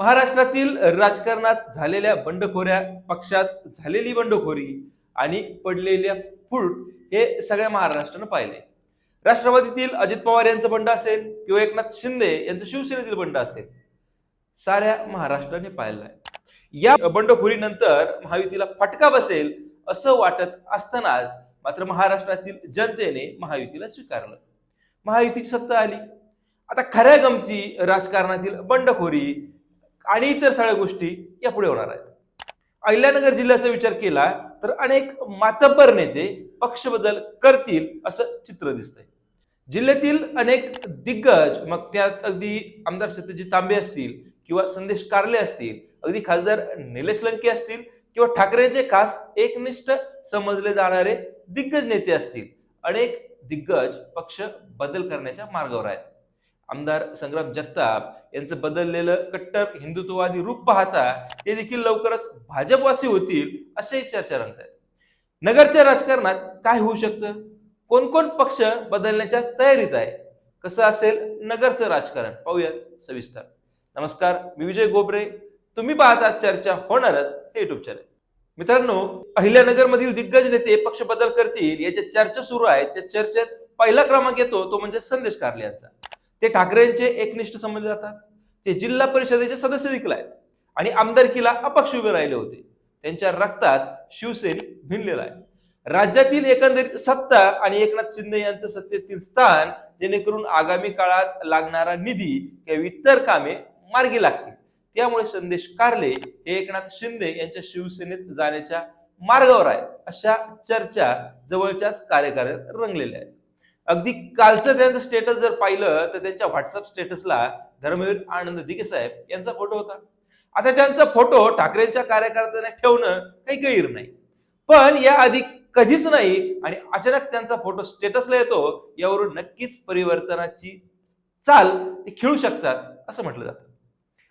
महाराष्ट्रातील राजकारणात झालेल्या बंडखोऱ्या पक्षात झालेली बंडखोरी आणि पडलेल्या फूट हे सगळ्या महाराष्ट्रानं पाहिले. राष्ट्रवादीतील अजित पवार यांचं बंड असेल किंवा एकनाथ शिंदे यांचं शिवसेनेतील बंड असेल साऱ्या महाराष्ट्राने पाहिलं आहे. या बंडखोरीनंतर महायुतीला फटका बसेल असं वाटत असतानाच मात्र महाराष्ट्रातील जनतेने महायुतीला स्वीकारलं. महायुतीची सत्ता आली. आता खऱ्या गमती राजकारणातील बंडखोरी आणि इतर सगळ्या गोष्टी यापुढे होणार आहेत. अहिल्यानगर जिल्ह्याचा विचार केला तर अनेक मातब्बर नेते पक्ष बदल करतील असं चित्र दिसतंय. जिल्ह्यातील अनेक दिग्गज मग त्यात अगदी आमदार सत्यजित तांबे असतील किंवा संदेश कारले असतील अगदी खासदार निलेश लंके असतील किंवा ठाकरेंचे खास एकनिष्ठ समजले जाणारे दिग्गज नेते असतील अनेक दिग्गज पक्ष बदल करण्याच्या मार्गावर आहेत. आमदार संग्राम जगताप यांचं बदललेलं कट्टर हिंदुत्ववादी रूप पाहता ते देखील लवकरच भाजपवासी होतील अशाही चर्चा रंगत आहेत नगरच्या राजकारणात काय होऊ शकतं? कोण कोण पक्ष बदलण्याच्या तयारीत आहे कसं असेल नगरचं राजकारण? पाहूयात सविस्तर. नमस्कार मी विजय गोबरे. तुम्ही पाहता चर्चा होणारच हे युट्यूब चॅनल मित्रांनो अहिल्यानगरमधील दिग्गज नेते पक्ष बदल करतील याच्या चर्चा सुरू आहेत त्या चर्चेत पहिला क्रमांक येतो तो म्हणजे संदेश कारले यांचा. ते ठाकरेंचे एकनिष्ठ समजले जातात. ते जिल्हा परिषदेचे सदस्य देखील आहेत. आणि आमदारकीला अपक्ष उभे राहिले होते. त्यांच्या रक्तात शिवसेने भिनलेला आहे. राज्यातील एकंदरीत सत्ता आणि एकनाथ शिंदे यांचं सत्तेतील स्थान जेणेकरून आगामी काळात लागणारा निधी किंवा इतर कामे मार्गी लागतील. त्यामुळे संदेश कारले हे एकनाथ शिंदे यांच्या शिवसेनेत जाण्याच्या मार्गावर आहेत अशा चर्चा जवळच्याच कार्यकाऱ्यात रंगलेल्या आहेत. अगदी कालचं त्यांचं स्टेटस जर पाहिलं तर त्यांच्या व्हॉट्सअप स्टेटसला धर्मवीर आनंद दिगे साहेब यांचा फोटो होता. आता त्यांचा फोटो ठाकरेंच्या कार्यकर्त्यांना ठेवणं काही गैर नाही. पण या आधी कधीच नाही आणि अचानक त्यांचा फोटो स्टेटसला येतो यावरून नक्कीच परिवर्तनाची चाल ते खेळू शकतात असं म्हटलं जातं.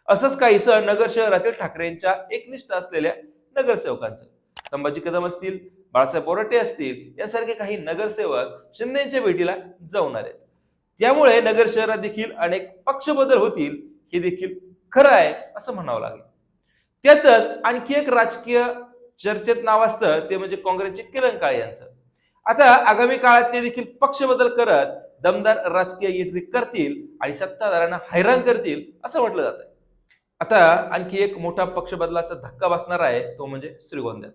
असंच काहीसं नगर शहरातील ठाकरेंच्या एकनिष्ठ असलेल्या नगरसेवकांचं. संभाजी कदम असतील बाळासाहेब बोराटे असतील यासारखे काही नगरसेवक शिंदेच्या भेटीला जाऊन आले त्यामुळे नगर शहरात देखील अनेक पक्ष बदल होतील हे देखील खरं आहे असं म्हणावं लागेल. त्यातच आणखी एक राजकीय चर्चेत नाव असतं ते म्हणजे काँग्रेसचे किरण काळे यांचं. आता आगामी काळात ते देखील पक्ष बदल करत दमदार राजकीय एंट्री करतील आणि सत्ताधाऱ्यांना हैराण करतील असं म्हटलं जात आहे आता आणखी एक मोठा पक्ष बदलाचा धक्का बसणार आहे तो म्हणजे श्रीगोंद्यात.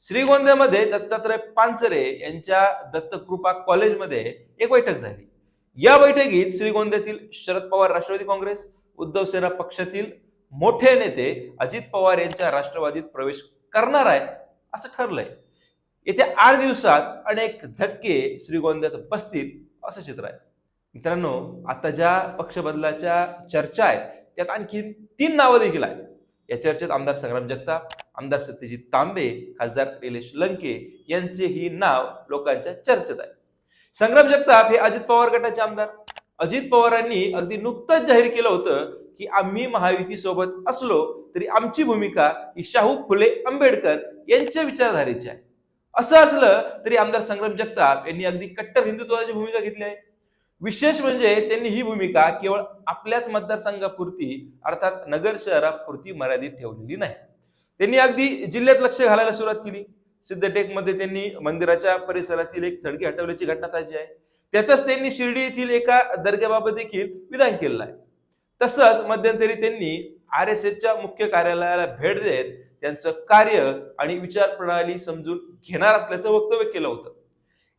श्रीगोंद्यामध्ये दत्तात्रय पानसरे यांच्या दत्तकृपा कॉलेजमध्ये एक बैठक झाली. या बैठकीत श्रीगोंद्यातील शरद पवार राष्ट्रवादी काँग्रेस उद्धव सेना पक्षातील मोठे नेते अजित पवार यांच्या राष्ट्रवादीत प्रवेश करणार आहे असं ठरलंय. येत्या आठ दिवसात अनेक धक्के श्रीगोंद्यात बसतील असं चित्र आहे. मित्रांनो आता ज्या पक्ष बदलाच्या चर्चा आहेत त्यात आणखी तीन नावं देखील आहेत. या चर्चेत आमदार संग्राम जगताप आमदार सत्यजित तांबे खासदार निलेश लंके यांचेही नाव लोकांच्या चर्चेत आहे. संग्राम जगताप हे अजित पवार गटाचे आमदार. अजित पवारांनी अगदी नुकतंच जाहीर केलं होतं की आम्ही महायुती सोबत असलो तरी आमची भूमिका ही शाहू फुले आंबेडकर यांच्या विचारधारेची आहे. असं असलं तरी आमदार संग्राम जगताप यांनी अगदी कट्टर हिंदुत्वाची भूमिका घेतली आहे. विशेष म्हणजे त्यांनी ही भूमिका केवळ आपल्याच मतदारसंघापुरती अर्थात नगर शहरापुरती मर्यादित ठेवलेली नाही. त्यांनी अगदी जिल्ह्यात लक्ष घालायला सुरुवात केली. सिद्धटेकमध्ये त्यांनी मंदिराच्या परिसरातील एक थडगी हटवल्याची घटना ताजी आहे. त्यातच त्यांनी शिर्डी येथील एका दर्ग्याबाबत देखील विधान केलेलं आहे. तसंच मध्यंतरी त्यांनी आर एस एसच्या मुख्य कार्यालयाला भेट देत त्यांचं कार्य आणि विचार प्रणाली समजून घेणार असल्याचं वक्तव्य केलं होतं.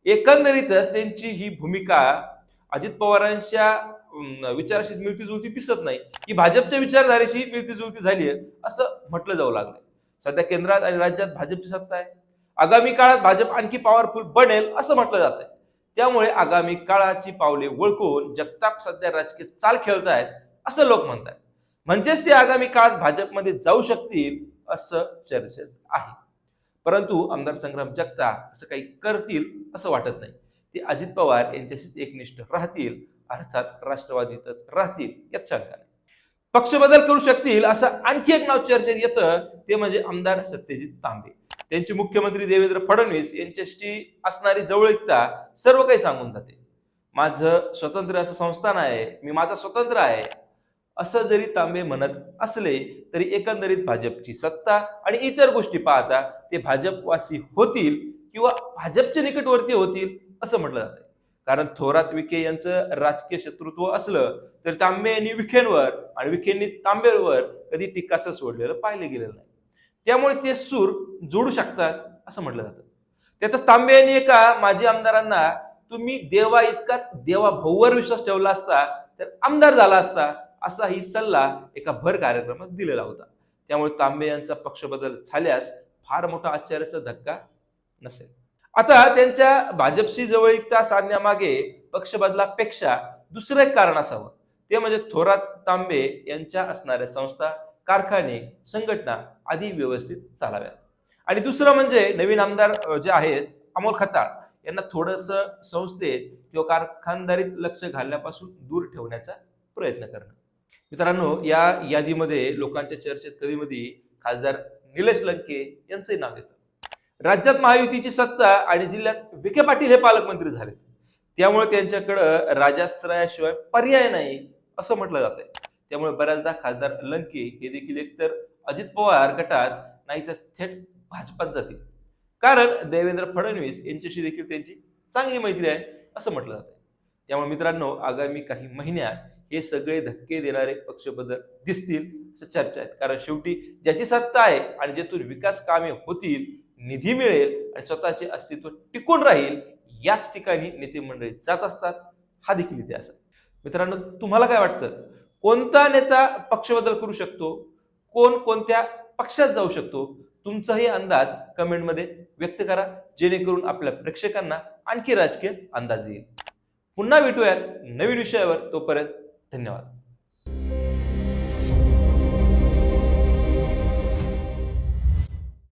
एकंदरीतच त्यांची ही भूमिका अजित पवारांच्या विचाराशी मिळती जुळती दिसत नाही. की भाजपच्या विचारधारेशी मिळती जुळती झाली आहे असं म्हटलं जाऊ लागलंय. सध्या केंद्रात आणि राज्यात भाजपची सत्ता आहे. आगामी काळात भाजप आणखी पॉवरफुल बनेल असं म्हटलं जात आहे त्यामुळे आगामी काळाची पावले ओळखून जगताप सध्या राजकीय चाल खेळतायत असं लोक म्हणतात म्हणजेच ते आगामी काळात भाजपमध्ये जाऊ शकतील असं चर्चेत आहे. परंतु आमदार संग्राम जगताप असं काही करतील असं वाटत नाही. ते अजित पवार यांच्याशीच एकनिष्ठ राहतील अर्थात राष्ट्रवादीतच राहतील यात शंका नाही. पक्ष बदल करू शकतील असं आणखी एक नाव चर्चेत येतं ते म्हणजे आमदार सत्यजित तांबे. त्यांचे मुख्यमंत्री देवेंद्र फडणवीस यांच्याशी असणारी जवळीकता सर्व काही सांगून जाते. माझं स्वतंत्र असं संस्थान आहे मी माझा स्वतंत्र आहे. असं जरी तांबे म्हणत असले तरी एकंदरीत भाजपची सत्ता आणि इतर गोष्टी पाहता ते भाजपवासी होतील किंवा भाजपच्या निकटवर्ती होतील असं म्हटलं जातं कारण थोरात विखे यांचं राजकीय शत्रुत्व असलं तर तांबे यांनी विखेंवर आणि विखेंनी तांबेवर कधी टीकाचं सोडलेलं पाहिलं गेलेलं नाही. त्यामुळे ते सूर जोडू शकतात असं म्हटलं जातं. त्यातच तांबे यांनी एका माजी आमदारांना तुम्ही देवा इतकाच देवा भाऊवर विश्वास ठेवला असता तर आमदार झाला असता असाही सल्ला एका भर कार्यक्रमात दिलेला होता. त्यामुळे तांबे यांचा पक्ष बदल झाल्यास फार मोठा आश्चर्याचा धक्का नसेल. आता त्यांच्या भाजपशी जवळीकता साधण्यामागे पक्ष बदलापेक्षा दुसरं एक कारण असावं. ते म्हणजे थोरात तांबे यांच्या असणाऱ्या संस्था कारखाने संघटना आदी व्यवस्थित चालाव्यात. आणि दुसरं म्हणजे नवीन आमदार जे आहेत अमोल खताळ यांना थोडस संस्थेत किंवा कारखानदारीत लक्ष घालण्यापासून दूर ठेवण्याचा प्रयत्न करणं. मित्रांनो या यादीमध्ये लोकांच्या चर्चेत कधी मधी खासदार निलेश लंके यांचंही नाव येतं. राज्यात महायुतीची सत्ता आणि जिल्ह्यात विखे पाटील हे पालकमंत्री झाले त्यामुळे त्यांच्याकडं राजाश्रयाशिवाय पर्याय नाही असं म्हटलं जातंय. त्यामुळे बऱ्याचदा खासदार लंके हे देखील एकतर अजित पवार गटात नाही तर थेट भाजपात जातील. कारण देवेंद्र फडणवीस यांच्याशी देखील त्यांची चांगली मैत्री आहे असं म्हटलं जातं त्यामुळे मित्रांनो आगामी काही महिन्यात हे सगळे धक्के देणारे पक्ष बदल दिसतील असं चर्चा आहेत. कारण शेवटी ज्याची सत्ता आहे आणि ज्यातून विकास कामे होतील निधी मिळेल आणि स्वतःचे अस्तित्व टिकून राहील याच ठिकाणी नेते मंडळी जात असतात. हा देखील इतिहास आहे. मित्रांनो तुम्हाला काय वाटतं? कोणता नेता पक्ष बदल करू शकतो? कोण कोणत्या पक्षात जाऊ शकतो? तुमचाही अंदाज कमेंटमध्ये व्यक्त करा जेणेकरून आपल्या प्रेक्षकांना आणखी राजकीय अंदाज येईल. पुन्हा भेटूयात नवीन विषयावर. तोपर्यंत धन्यवाद.